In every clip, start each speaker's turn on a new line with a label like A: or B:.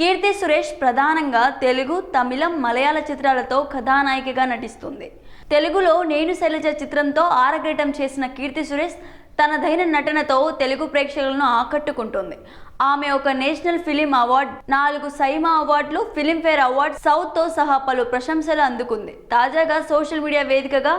A: కీర్తి సురేష్ ప్రధానంగా తెలుగు తమిళం మలయాళ చిత్రాలతో కథానాయికగా నటిస్తుంది. తెలుగులో నేను శైలజ చిత్రంతో ఆరగ్రేటం చేసిన కీర్తి సురేష్ తనదైన నటనతో తెలుగు ప్రేక్షకులను ఆకట్టుకుంటుంది. ఆమె ఒక నేషనల్ ఫిలిం అవార్డ్ నాలుగు సైమా అవార్డులు ఫిలింఫేర్ అవార్డ్ సౌత్తో సహా పలు ప్రశంసలు అందుకుంది. తాజాగా సోషల్ మీడియా వేదికగా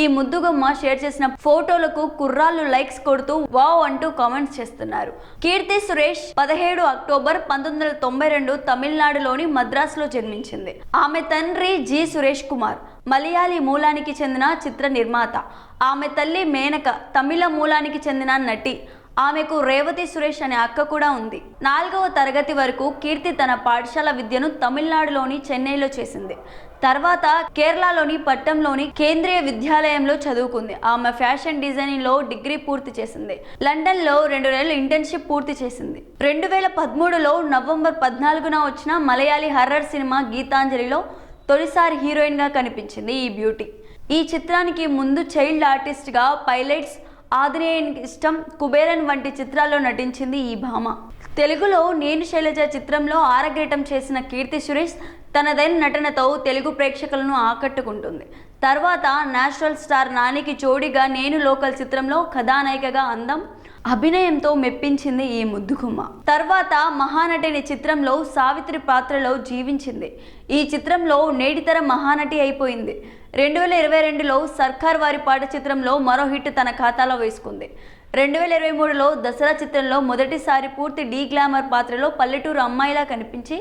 A: ఈ ముద్దుగమ్మ షేర్ చేసిన ఫోటోలకు కుర్రాళ్ళు లైక్స్ కొడుతూ వావ్ అంటూ కామెంట్స్ చేస్తున్నారు. కీర్తి సురేష్ పదిహేడు అక్టోబర్ పంతొమ్మిది వందల తొంభై రెండు తమిళనాడులోని మద్రాసులో జన్మించింది. ఆమె తండ్రి జి సురేష్ కుమార్ మలయాళీ మూలానికి చెందిన చిత్ర నిర్మాత. ఆమె తల్లి మేనక తమిళ మూలానికి చెందిన నటి. ఆమెకు రేవతి సురేష్ అనే అక్క కూడా ఉంది. నాలుగవ తరగతి వరకు కీర్తి తన పాఠశాల విద్యను తమిళనాడులోని చెన్నైలో చేసింది. తర్వాత కేరళలోని పట్టంలోని కేంద్రీయ విద్యాలయంలో చదువుకుంది. ఆమె ఫ్యాషన్ డిజైనింగ్లో డిగ్రీ పూర్తి చేసింది. లండన్లో రెండు నెలలు ఇంటర్న్షిప్ పూర్తి చేసింది. రెండు వేల పదమూడులో నవంబర్ పద్నాలుగున వచ్చిన మలయాళీ హర్రర్ సినిమా గీతాంజలిలో తొలిసారి హీరోయిన్గా కనిపించింది ఈ బ్యూటీ. ఈ చిత్రానికి ముందు చైల్డ్ ఆర్టిస్ట్గా పైలట్స్ ఆదిరేయన్ ఇష్టం. కుబేరన్ వంటి చిత్రాల్లో నటించింది ఈ భామ. తెలుగులో నేను శైలజ చిత్రంలో ఆరగేటం చేసిన కీర్తి సురేష్ తనదైన నటనతో తెలుగు ప్రేక్షకులను ఆకట్టుకుంటుంది. తర్వాత నేషనల్ స్టార్ నానికి జోడిగా నేను లోకల్ చిత్రంలో కథానాయికగా అందం అభినయంతో మెప్పించింది ఈ ముద్దుకుమ్మ తర్వాత మహానటిని చిత్రంలో సావిత్రి పాత్రలో జీవించింది. ఈ చిత్రంలో నేటితర మహానటి అయిపోయింది. రెండు వేల ఇరవై రెండులో సర్కార్ వారి పాట చిత్రంలో మరో హిట్ తన ఖాతాలో వేసుకుంది. రెండు వేల ఇరవై మూడులో దసరా చిత్రంలో మొదటిసారి పూర్తి డీ గ్లామర్ పాత్రలో పల్లెటూరు అమ్మాయిలా కనిపించి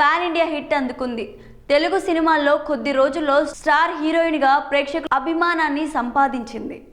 A: పాన్ ఇండియా హిట్ అందుకుంది. తెలుగు సినిమాల్లో కొద్ది రోజుల్లో స్టార్ హీరోయిన్గా ప్రేక్షకుల అభిమానాన్ని సంపాదించింది.